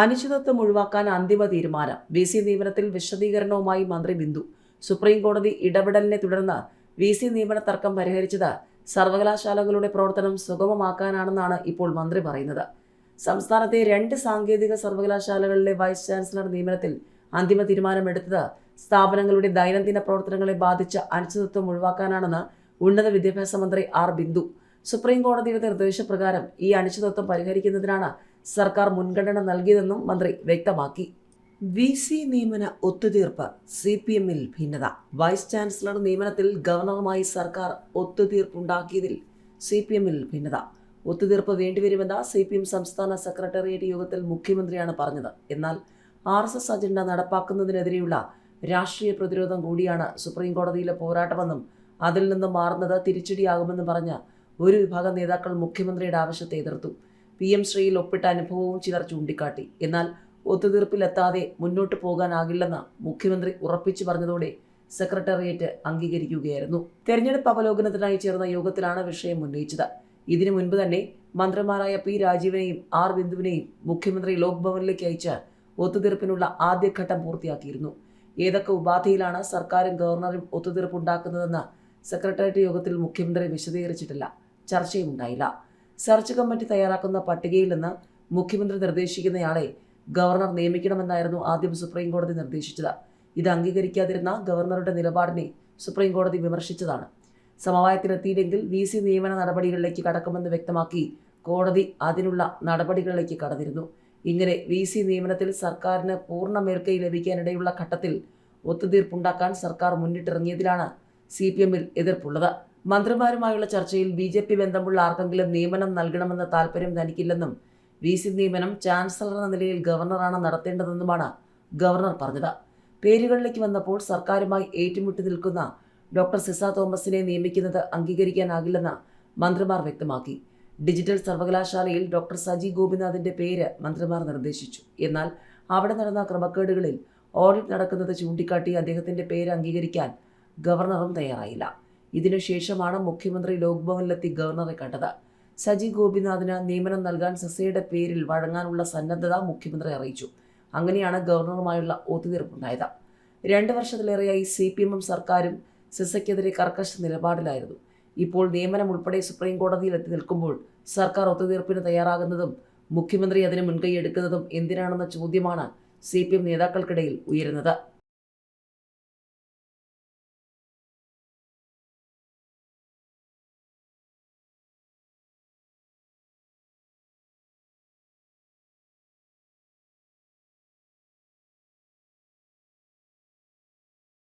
അനിശ്ചിതത്വം ഒഴിവാക്കാൻ അന്തിമ തീരുമാനം. വി സി നിയമനത്തിൽ വിശദീകരണവുമായി മന്ത്രി ബിന്ദു. സുപ്രീം കോടതി ഇടപെടലിനെ തുടർന്ന് വി സി നിയമന തർക്കം പരിഹരിച്ചത് സർവകലാശാലകളുടെ പ്രവർത്തനം സുഗമമാക്കാനാണെന്നാണ് ഇപ്പോൾ മന്ത്രി പറയുന്നത്. സംസ്ഥാനത്തെ രണ്ട് സാങ്കേതിക സർവകലാശാലകളിലെ വൈസ് ചാൻസലർ നിയമനത്തിൽ അന്തിമ തീരുമാനമെടുത്തത് സ്ഥാപനങ്ങളുടെ ദൈനംദിന പ്രവർത്തനങ്ങളെ ബാധിച്ച അനിശ്ചിതത്വം ഒഴിവാക്കാനാണെന്ന് ഉന്നത വിദ്യാഭ്യാസ മന്ത്രി ആർ ബിന്ദു. സുപ്രീം കോടതിയുടെ നിർദ്ദേശപ്രകാരം ഈ അനിശ്ചിതത്വം പരിഹരിക്കുന്നതിനാണ് സർക്കാർ മുൻഗണന നൽകിയതെന്നും മന്ത്രി വ്യക്തമാക്കി. വി സി നിയമന ഒത്തുതീർപ്പ് സി പി എമ്മിൽ ഭിന്നത. വൈസ് ചാൻസലർ നിയമനത്തിൽ ഗവർണറുമായി സർക്കാർ ഒത്തുതീർപ്പുണ്ടാക്കിയതിൽ സി പി എമ്മിൽ ഭിന്നത. ഒത്തുതീർപ്പ് വേണ്ടിവരുമെന്ന സി പി എം സംസ്ഥാന സെക്രട്ടേറിയറ്റ് യോഗത്തിൽ മുഖ്യമന്ത്രിയാണ് പറഞ്ഞത്. എന്നാൽ ആർ എസ് എസ് അജണ്ട നടപ്പാക്കുന്നതിനെതിരെയുള്ള രാഷ്ട്രീയ പ്രതിരോധം കൂടിയാണ് സുപ്രീം കോടതിയിലെ പോരാട്ടമെന്നും അതിൽ നിന്ന് മാറുന്നത് തിരിച്ചടിയാകുമെന്നും പറഞ്ഞ് ഒരു വിഭാഗം നേതാക്കൾ മുഖ്യമന്ത്രിയുടെ ആവശ്യത്തെ എതിർത്തു. പി എം ശ്രീയിൽ ഒപ്പിട്ട അനുഭവവും ചിലർ ചൂണ്ടിക്കാട്ടി. എന്നാൽ ഒത്തുതീർപ്പിലെത്താതെ മുന്നോട്ട് പോകാനാകില്ലെന്ന് മുഖ്യമന്ത്രി ഉറപ്പിച്ചു പറഞ്ഞതോടെ സെക്രട്ടേറിയറ്റ് അംഗീകരിക്കുകയായിരുന്നു. തെരഞ്ഞെടുപ്പ് അവലോകനത്തിനായി ചേർന്ന യോഗത്തിലാണ് വിഷയം ഉന്നയിച്ചത്. ഇതിനു മുൻപ് തന്നെ മന്ത്രിമാരായ പി രാജീവിനെയും ആർ ബിന്ദുവിനെയും മുഖ്യമന്ത്രി ലോക്ഭവനിലേക്ക് അയച്ച് ഒത്തുതീർപ്പിനുള്ള ആദ്യഘട്ടം പൂർത്തിയാക്കിയിരുന്നു. ഏതൊക്കെ ഉപാധിയിലാണ് സർക്കാരും ഗവർണറും ഒത്തുതീർപ്പുണ്ടാക്കുന്നതെന്ന് സെക്രട്ടേറിയറ്റ് യോഗത്തിൽ മുഖ്യമന്ത്രി വിശദീകരിച്ചിട്ടില്ല. ചർച്ചയും ഉണ്ടായില്ല സെർച്ച് കമ്മിറ്റി തയ്യാറാക്കുന്ന പട്ടികയിൽ നിന്ന് മുഖ്യമന്ത്രി നിർദ്ദേശിക്കുന്നയാളെ ഗവർണർ നിയമിക്കണമെന്നായിരുന്നു ആദ്യം സുപ്രീം കോടതി നിർദ്ദേശിച്ചത്. ഇത് അംഗീകരിക്കാതിരുന്ന ഗവർണറുടെ നിലപാടിനെ സുപ്രീം കോടതി വിമർശിച്ചതാണ്. സമവായത്തിലെത്തിയില്ലെങ്കിൽ വി സി നിയമന നടപടികളിലേക്ക് കടക്കുമെന്ന് വ്യക്തമാക്കി കോടതി അതിനുള്ള നടപടികളിലേക്ക് കടന്നിരുന്നു. ഇങ്ങനെ വി സി നിയമനത്തിൽ സർക്കാരിന് പൂർണ മേൽക്കൈ ലഭിക്കാനിടയുള്ള ഘട്ടത്തിൽ ഒത്തുതീർപ്പുണ്ടാക്കാൻ സർക്കാർ മുന്നിട്ടിറങ്ങിയതിലാണ് സി പി എമ്മിൽ എതിർപ്പുള്ളത്. മന്ത്രിമാരുമായുള്ള ചർച്ചയിൽ ബി ജെ പി ബന്ധമുള്ള ആർക്കെങ്കിലും നിയമനം നൽകണമെന്ന താല്പര്യം തനിക്കില്ലെന്നും വി സി നിയമനം ചാൻസലർ എന്ന നിലയിൽ ഗവർണറാണ് നടത്തേണ്ടതെന്നുമാണ് ഗവർണർ പറഞ്ഞത്. പേരുകളിലേക്ക് വന്നപ്പോൾ സർക്കാരുമായി ഏറ്റുമുട്ടി നിൽക്കുന്ന ഡോക്ടർ സിസ തോമസിനെ നിയമിക്കുന്നത് അംഗീകരിക്കാനാകില്ലെന്ന് മന്ത്രിമാർ വ്യക്തമാക്കി. ഡിജിറ്റൽ സർവകലാശാലയിൽ ഡോക്ടർ സജി ഗോപിനാഥിന്റെ പേര് മന്ത്രിമാർ നിർദ്ദേശിച്ചു. എന്നാൽ അവിടെ നടന്ന ക്രമക്കേടുകളിൽ ഓഡിറ്റ് നടക്കുന്നത് ചൂണ്ടിക്കാട്ടി അദ്ദേഹത്തിന്റെ പേര് അംഗീകരിക്കാൻ ഗവർണറും തയ്യാറായില്ല. ഇതിനുശേഷമാണ് മുഖ്യമന്ത്രി ലോക്ഭവനിലെത്തി ഗവർണറെ കണ്ടത്. സജി ഗോപിനാഥിന് നിയമനം നൽകാൻ സസയുടെ പേരിൽ വഴങ്ങാനുള്ള സന്നദ്ധത മുഖ്യമന്ത്രി അറിയിച്ചു. അങ്ങനെയാണ് ഗവർണറുമായുള്ള ഒത്തുതീർപ്പുണ്ടായത്. രണ്ട് വർഷത്തിലേറെയായി സി പി എമ്മും സർക്കാരും സിസയ്ക്കെതിരെ കർക്കശ നിലപാടിലായിരുന്നു. ഇപ്പോൾ നിയമനം ഉൾപ്പെടെ സുപ്രീം കോടതിയിൽ എത്തി നിൽക്കുമ്പോൾ സർക്കാർ ഒത്തുതീർപ്പിന് തയ്യാറാകുന്നതും മുഖ്യമന്ത്രി അതിന് മുൻകൈ എടുക്കുന്നതും എന്തിനാണെന്ന ചോദ്യമാണ് സി പി എം നേതാക്കൾക്കിടയിൽ ഉയരുന്നത്.